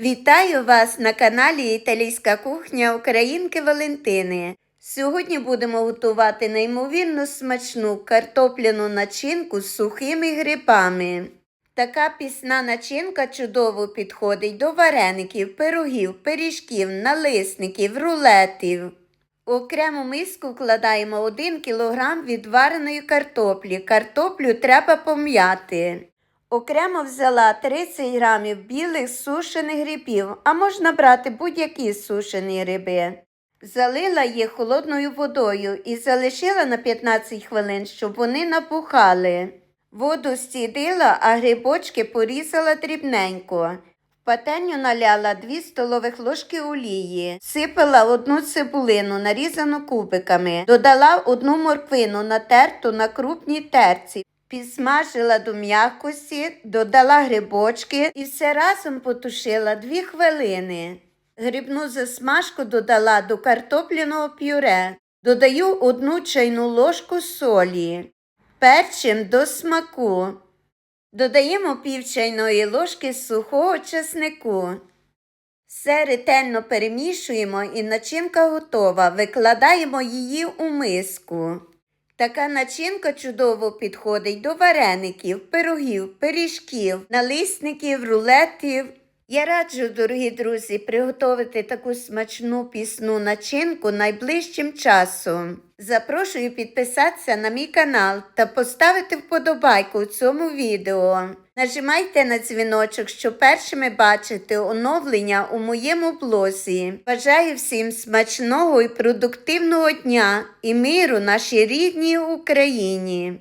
Вітаю вас на каналі Італійська кухня Українки Валентини. Сьогодні будемо готувати неймовірно смачну картопляну начинку з сухими грибами. Така пісна начинка чудово підходить до вареників, пирогів, пиріжків, налисників, рулетів. У окрему миску вкладаємо 1 кг відвареної картоплі. Картоплю треба пом'яти. Окремо взяла 30 грамів білих сушених грибів, а можна брати будь-які сушені гриби. Залила їх холодною водою і залишила на 15 хвилин, щоб вони напухали. Воду стідила, а грибочки порізала дрібненько. В пательню наляла 2 столових ложки олії, сипала одну цибулину, нарізану кубиками, додала одну морквину, натерту на крупній терці, підсмажила до м'якості, додала грибочки і все разом потушила 2 хвилини. Грибну засмажку додала до картопляного пюре. Додаю одну чайну ложку солі. Перчим до смаку. Додаємо пів чайної ложки сухого чеснику. Все ретельно перемішуємо і начинка готова. Викладаємо її у миску. Така начинка чудово підходить до вареників, пирогів, пиріжків, налисників, рулетів. Я раджу, дорогі друзі, приготувати таку смачну пісну начинку найближчим часом. Запрошую підписатися на мій канал та поставити вподобайку у цьому відео. Нажимайте на дзвіночок, щоб першими бачити оновлення у моєму блозі. Бажаю всім смачного і продуктивного дня і миру нашій рідній Україні.